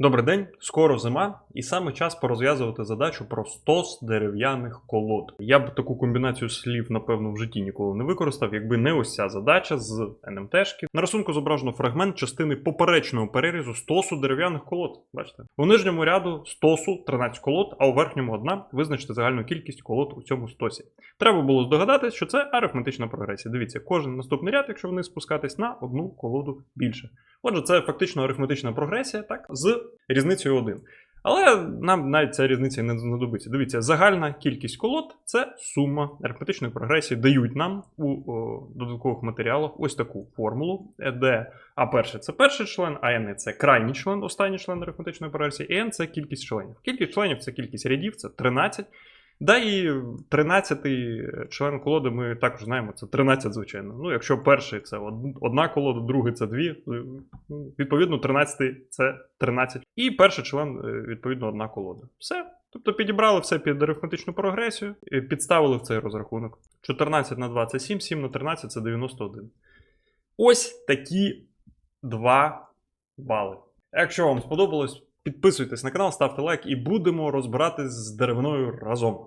Добрий день, скоро зима, і саме час порозв'язувати задачу про стос дерев'яних колод. Я б таку комбінацію слів, напевно, в житті ніколи не використав, якби не ось ця задача з НМТшки. На рисунку зображено фрагмент частини поперечного перерізу стосу дерев'яних колод. Бачите? У нижньому ряду стосу 13 колод, а у верхньому одна. Визначте загальну кількість колод у цьому стосі. Треба було здогадатись, що це арифметична прогресія. Дивіться, кожен наступний ряд, якщо вниз спускатись, на одну колоду більше. Отже, це фактично арифметична прогресія, так, з різницею 1. Але нам навіть ця різниця не знадобиться. Дивіться, загальна кількість колод це сума арифметичної прогресії. Дають нам у о, додаткових матеріалах ось таку формулу, е, де А перше це перший член, а N це крайній член, останній член арифметичної прогресії, і N це кількість членів. Кількість членів це кількість рядів, це 13. Да і 13-й член колоди ми також знаємо, це 13, звичайно. Ну, якщо перший це одна колода, другий це дві, ну, відповідно, 13-й це 13. І перший член, е, відповідно, одна колода. Все. Тобто підібрали все під арифметичну прогресію, і підставили в цей розрахунок. 14 на 2 це 7, 7 на 13 це 91. Ось такі два бали. Якщо вам сподобалось, підписуйтесь на канал, ставте лайк і будемо розбиратись з деревиною разом.